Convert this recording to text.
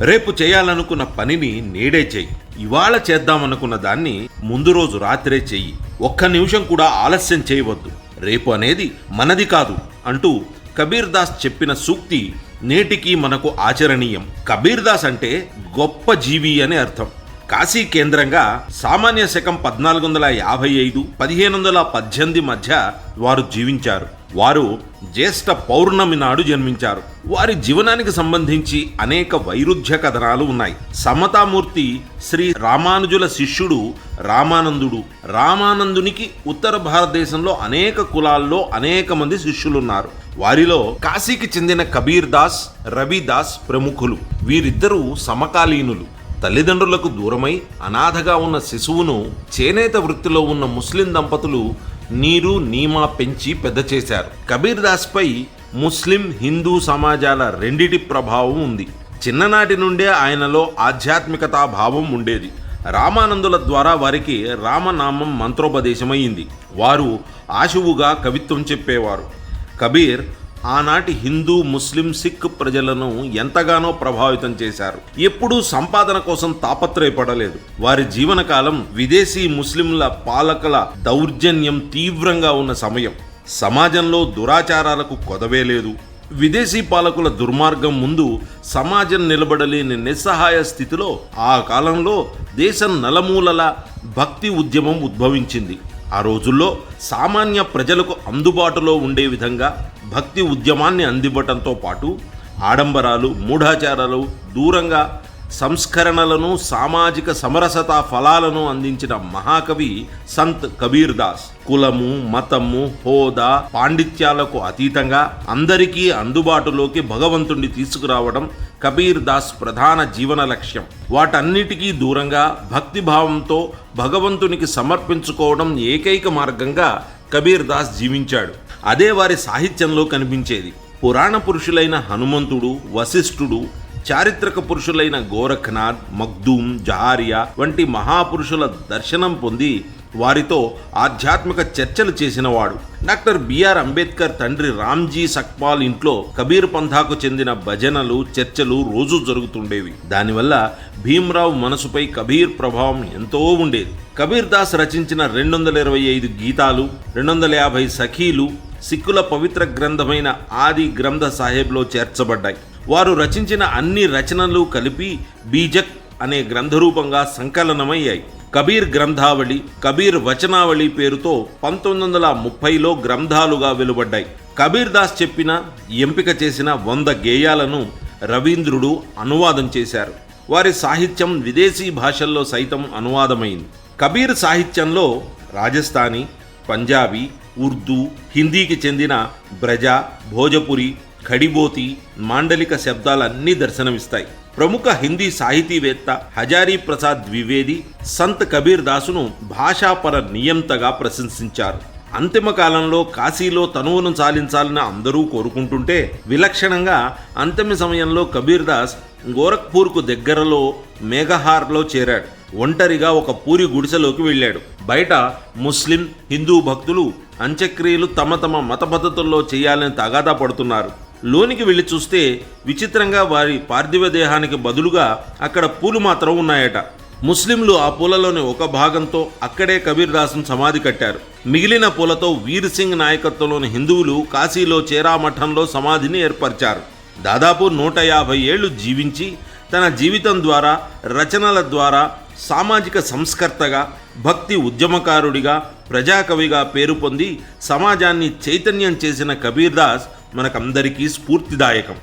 రేపు చేయాలనుకున్న పనిని నేడే చెయ్యి ఇవాళ చేద్దామనుకున్న దాన్ని ముందు రోజు రాత్రే చెయ్యి. ఒక్క నిమిషం కూడా ఆలస్యం చేయవద్దు. రేపు అనేది మనది కాదు అంటూ కబీర్ దాస్ చెప్పిన సూక్తి నేటికి మనకు ఆచరణీయం. కబీర్ దాస్ అంటే గొప్ప జీవి అని అర్థం. కాశీ కేంద్రంగా సామాన్య శకం పద్నాలుగు వందల యాభై ఐదు పదిహేను వందల పద్దెనిమిది మధ్య వారు జీవించారు. వారు జ్యేష్ఠ పౌర్ణమి నాడు జన్మించారు. వారి జీవనానికి సంబంధించి అనేక వైరుధ్య కథనాలు ఉన్నాయి. సమతామూర్తి శ్రీ రామానుజుల శిష్యుడు రామానందుడు. రామానందునికి ఉత్తర భారతదేశంలో అనేక కులాల్లో అనేక మంది శిష్యులున్నారు. వారిలో కాశీకి చెందిన కబీర్ దాస్ రవిదాస్ ప్రముఖులు. వీరిద్దరూ సమకాలీనులు. తల్లిదండ్రులకు దూరమై అనాథగా ఉన్న శిశువును చేనేత వృత్తిలో ఉన్న ముస్లిం దంపతులు నీరు నీమా పెంచి పెద్ద చేశారు. కబీర్ దాస్పై ముస్లిం హిందూ సమాజాల రెండిటి ప్రభావం ఉంది. చిన్ననాటి నుండే ఆయనలో ఆధ్యాత్మికతా భావం ఉండేది. రామానందుల ద్వారా వారికి రామనామం మంత్రోపదేశమైంది వారు ఆశువుగా కవిత్వం చెప్పేవారు. కబీర్ ఆనాటి హిందూ ముస్లిం సిక్ ప్రజలను ఎంతగానో ప్రభావితం చేశారు. ఎప్పుడూ సంపాదన కోసం తాపత్రయపడలేదు. వారి జీవనకాలం విదేశీ ముస్లింల పాలకుల దౌర్జన్యం తీవ్రంగా ఉన్న సమయం. సమాజంలో దురాచారాలకు కొదవే లేదు. విదేశీ పాలకుల దుర్మార్గం ముందు సమాజం నిలబడలేని నిస్సహాయ స్థితిలో ఆ కాలంలో దేశం నలమూలల భక్తి ఉద్యమం ఉద్భవించింది. ఆ రోజుల్లో సామాన్య ప్రజలకు అందుబాటులో ఉండే విధంగా భక్తి ఉద్యమాన్ని అందివ్వటంతో పాటు ఆడంబరాలు మూఢాచారాలు దూరంగా సంస్కరణలను సామాజిక సమరసత ఫలాలను అందించిన మహాకవి సంత్ కబీర్ దాస్. కులము మతము హోదా పాండిత్యాలకు అతీతంగా అందరికీ అందుబాటులోకి భగవంతుణ్ణి తీసుకురావడం కబీర్ దాస్ ప్రధాన జీవన లక్ష్యం. వాటన్నిటికీ దూరంగా భక్తిభావంతో భగవంతునికి సమర్పించుకోవడం ఏకైక మార్గంగా కబీర్ దాస్ జీవించాడు. అదే వారి సాహిత్యంలో కనిపించేది. పురాణ పురుషులైన హనుమంతుడు వశిష్ఠుడు చారిత్రక పురుషులైన గోరఖ్నాథ్ మగ్దూమ్ జహారియా వంటి మహాపురుషుల దర్శనం పొంది వారితో ఆధ్యాత్మిక చర్చలు చేసినవాడు. డాక్టర్ బిఆర్ అంబేద్కర్ తండ్రి రామ్జీ సక్పాల్ ఇంట్లో కబీర్ పంథాకు చెందిన భజనలు చర్చలు రోజు జరుగుతుండేవి. దానివల్ల భీమ్రావు మనసుపై కబీర్ ప్రభావం ఎంతో ఉండేది. కబీర్ దాస్ రచించిన రెండు వందల ఇరవై ఐదు గీతాలు రెండు వందల యాభై సఖీలు సిక్కుల పవిత్ర గ్రంథమైన ఆది గ్రంథ సాహెబ్లో చేర్చబడ్డాయి. వారు రచించిన అన్ని రచనలు కలిపి బీజక్ అనే గ్రంథరూపంగా సంకలనమయ్యాయి. కబీర్ గ్రంథావళి కబీర్ వచనావళి పేరుతో పంతొమ్మిది వందల ముప్పైలో గ్రంథాలుగా వెలువడ్డాయి. కబీర్ దాస్ చెప్పిన ఎంపిక చేసిన వంద గేయాలను రవీంద్రుడు అనువాదం చేశారు. వారి సాహిత్యం విదేశీ భాషల్లో సైతం అనువాదమైంది. కబీర్ సాహిత్యంలో రాజస్థానీ పంజాబీ ఉర్దూ హిందీకి చెందిన బ్రజ భోజపురి ఖడిబోతి మాండలిక శబ్దాలన్నీ దర్శనమిస్తాయి. ప్రముఖ హిందీ సాహితీవేత్త హజారీ ప్రసాద్ ద్వివేది సంత్ కబీర్ దాసును భాషాపర నియంతగా ప్రశంసించారు. అంతిమ కాలంలో కాశీలో తనువును చాలించాలని అందరూ కోరుకుంటుంటే విలక్షణంగా అంతిమ సమయంలో కబీర్ దాస్ గోరఖ్పూర్కు దగ్గరలో మేఘహార్లో చేరాడు. ఒంటరిగా ఒక పూరి గుడిసెలోకి వెళ్ళాడు. బయట ముస్లిం హిందూ భక్తులు అంత్యక్రియలు తమ తమ మత పద్ధతుల్లో చేయాలని తగాదా పడుతున్నారు. లోనికి వెళ్ళి చూస్తే విచిత్రంగా వారి పార్థివ దేహానికి బదులుగా అక్కడ పూలు మాత్రం ఉన్నాయట. ముస్లింలు ఆ పూలలోని ఒక భాగంతో అక్కడే కబీర్దాసును సమాధి కట్టారు. మిగిలిన పూలతో వీర్ సింగ్ నాయకత్వంలోని హిందువులు కాశీలో చేరామఠంలో సమాధిని ఏర్పరిచారు. దాదాపు నూట యాభై ఏళ్ళు జీవించి తన జీవితం ద్వారా రచనల ద్వారా సామాజిక సంస్కర్తగా భక్తి ఉద్యమకారుడిగా ప్రజాకవిగా పేరు పొంది సమాజాన్ని చైతన్యం చేసిన కబీర్ దాస్ మనకందరికీ స్ఫూర్తిదాయకం.